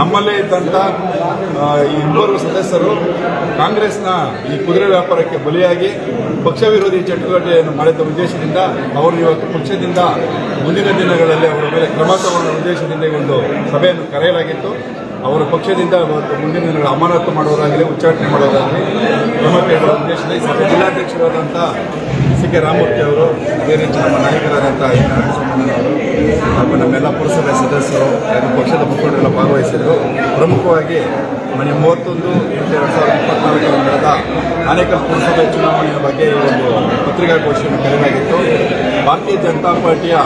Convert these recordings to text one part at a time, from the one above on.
ನಮ್ಮಲ್ಲೇ ಇದ್ದಂಥ ಈ ಇಬ್ಬರು ಸದಸ್ಯರು ಕಾಂಗ್ರೆಸ್ನ ಈ ಕುದುರೆ ವ್ಯಾಪಾರಕ್ಕೆ ಬಲಿಯಾಗಿ ಪಕ್ಷ ವಿರೋಧಿ ಚಟುವಟಿಕೆಯನ್ನು ಮಾಡಿದ ಉದ್ದೇಶದಿಂದ ಅವರು ಇವತ್ತು ಪಕ್ಷದಿಂದ ಮುಂದಿನ ದಿನಗಳಲ್ಲಿ ಅವರ ಮೇಲೆ ಕ್ರಮ ತಗೊಳ್ಳುವ ಉದ್ದೇಶದಿಂದ ಒಂದು ಸಭೆಯನ್ನು ಕರೆಯಲಾಗಿತ್ತು. ಅವರ ಪಕ್ಷದಿಂದ ಮುಂದಿನ ದಿನಗಳ ಅಮಾನತು ಮಾಡುವುದಾಗಲಿ, ಉಚ್ಚಾಟನೆ ಮಾಡೋದಾಗಲಿ ಕ್ರಮ ಕೈಗೊಳ್ಳುವ ಉದ್ದೇಶದಲ್ಲಿ ಜಿಲ್ಲಾಧ್ಯಕ್ಷರಾದಂಥ ಸಿ ಕೆ ರಾಮಮೂರ್ತಿ ಅವರು ಅದೇ ರೀತಿ ನಮ್ಮ ನಾಯಕರಾದಂಥ ಐ ಅವರು ಹಾಗೂ ನಮ್ಮೆಲ್ಲ ಪುರಸಭೆ ಸದಸ್ಯರು ಹಾಗೂ ಪಕ್ಷದ ಮುಖಂಡರೆಲ್ಲ ಭಾಗವಹಿಸಿದರು. ಪ್ರಮುಖವಾಗಿ ಮನೆ ಮೂವತ್ತೊಂದು ಎಂಟು ಎರಡು ಸಾವಿರದ ಇಪ್ಪತ್ನಾಲ್ಕರಲ್ಲಿ ನಡೆದ ಆನೇಕಲ್ ಪುರಸಭೆ ಚುನಾವಣೆಯ ಬಗ್ಗೆ ಈ ಒಂದು ಪತ್ರಿಕಾಗೋಷ್ಠಿಯನ್ನು ಕರೆಯಲಾಗಿತ್ತು. ಭಾರತೀಯ ಜನತಾ ಪಾರ್ಟಿಯ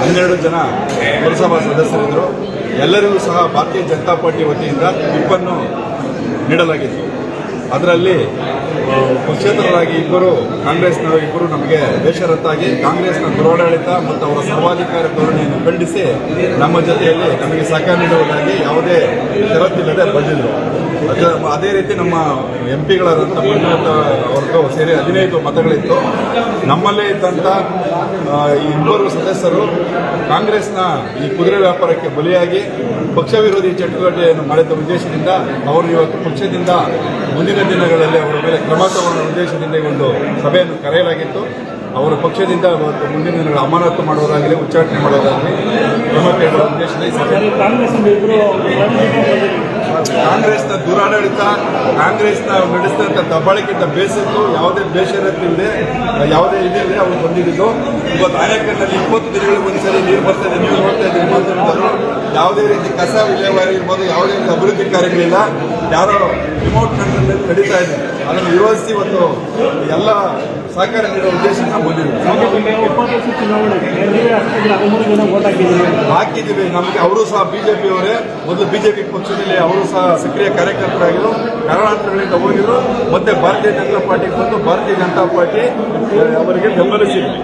ಹನ್ನೆರಡು ಜನ ಪುರಸಭಾ ಸದಸ್ಯರಿದ್ದರು ಎಲ್ಲರಿಗೂ ಸಹ ಭಾರತೀಯ ಜನತಾ ಪಾರ್ಟಿ ವತಿಯಿಂದ ವಿಪ್ಪನ್ನು ನೀಡಲಾಗಿತ್ತು. ಅದರಲ್ಲಿ ಪಕ್ಷೇತರರಾಗಿ ಇಬ್ಬರು ಕಾಂಗ್ರೆಸ್ನ ಇಬ್ಬರು ನಮಗೆ ಬೇಷರತ್ತಾಗಿ ಕಾಂಗ್ರೆಸ್ನ ದುರಾಡಳಿತ ಮತ್ತು ಅವರ ಸರ್ವಾಧಿಕಾರ ಧೋರಣೆಯನ್ನು ಖಂಡಿಸಿ ನಮ್ಮ ಜೊತೆಯಲ್ಲಿ ನಮಗೆ ಸಹಕಾರ ನೀಡುವುದಾಗಿ ಯಾವುದೇ ಷರತ್ತಿಲ್ಲದೆ ಬಂದಿದ್ದರು ಅದ- ರೀತಿ ನಮ್ಮ ಎಂ ಪಿಗಳಾದಂಥ ಮಂಜುನಾಥ ಸೇರಿ ಹದಿನೈದು ಮತಗಳಿತ್ತು. ನಮ್ಮಲ್ಲೇ ಇದ್ದಂಥ ಈ ಇಬ್ಬರು ಸದಸ್ಯರು ಕಾಂಗ್ರೆಸ್ನ ಈ ಕುದುರೆ ವ್ಯಾಪಾರಕ್ಕೆ ಬಲಿಯಾಗಿ ಪಕ್ಷ ವಿರೋಧಿ ಚಟುವಟಿಕೆಯನ್ನು ಮಾಡಿದ ಉದ್ದೇಶದಿಂದ ಅವರು ಇವತ್ತು ಪಕ್ಷದಿಂದ ಮುಂದಿನ ದಿನಗಳಲ್ಲಿ ಅವರ ಮೇಲೆ ಕ್ರಮ ತಗೊಳ್ಳುವ ಉದ್ದೇಶದಿಂದ ಒಂದು ಸಭೆಯನ್ನು ಕರೆಯಲಾಗಿತ್ತು. ಅವರ ಪಕ್ಷದಿಂದ ಇವತ್ತು ಮುಂದಿನ ದಿನಗಳ ಅಮಾನತು ಮಾಡುವುದಾಗಲಿ, ಉಚ್ಚಾಟನೆ ಮಾಡೋದಾಗಲಿ ಕ್ರಮ ಕೈಗೊಳ್ಳುವ ಉದ್ದೇಶದಿಂದ ಈ ಸಭೆ ಕಾಂಗ್ರೆಸ್ನ ದುರಾಡಳಿತ, ಕಾಂಗ್ರೆಸ್ನ ನಡೆಸಿದಂಥ ದಬ್ಬಾಳಿಕೆಯಿಂದ ಬೇಸತ್ತು, ಯಾವುದೇ ಬೇಷರತ್ತಿಲ್ಲದೆ ಯಾವುದೇ ಇದಿಲ್ಲದೆ ಅವರು ಬಂದಿದ್ದು. ಇವತ್ತು ಆನೇಕಲ್ನಲ್ಲಿ ಇಪ್ಪತ್ತು ದಿನಗಳಿಗೆ ಒಂದ್ಸರಿ ನೀರು ಬರ್ತಾ ಇದೆ ನೋಡ್ತಾ ಮಾಧ್ಯಮದವರು ಯಾವುದೇ ರೀತಿ ಕಸ ವಿಲೇವಾರಿ ಇರ್ಬೋದು, ಯಾವುದೇ ರೀತಿ ಅಭಿವೃದ್ಧಿ ಕಾರ್ಯಗಳಿಲ್ಲ. ಯಾರೋ ರಿಮೋಟ್ ಕಂಟ್ರೋಲ್ ನಡೀತಾ ಇದೆ. ಅದನ್ನು ವಿರೋಧಿಸಿ ಇವತ್ತು ಎಲ್ಲ ಸಹಕಾರ ನೀಡುವ ಉದ್ದೇಶ ನೀವೇ ಹಾಕಿದ್ದೀವಿ. ನಮಗೆ ಅವರು ಸಹ ಬಿಜೆಪಿ ಅವರೇ ಮೊದಲು ಬಿಜೆಪಿ ಪಕ್ಷದಲ್ಲಿ ಅವರು ಸಹ ಸಕ್ರಿಯ ಕಾರ್ಯಕರ್ತರಾಗಿರು ಕಾರಣಾಂತರಗಳಿಂದ ಹೋಗಿದ್ರು. ಮತ್ತೆ ಭಾರತೀಯ ಜನತಾ ಪಾರ್ಟಿ ಬಂದು ಭಾರತೀಯ ಜನತಾ ಪಾರ್ಟಿ ಅವರಿಗೆ ಬೆಂಬಲಿಸಿದ್ರು.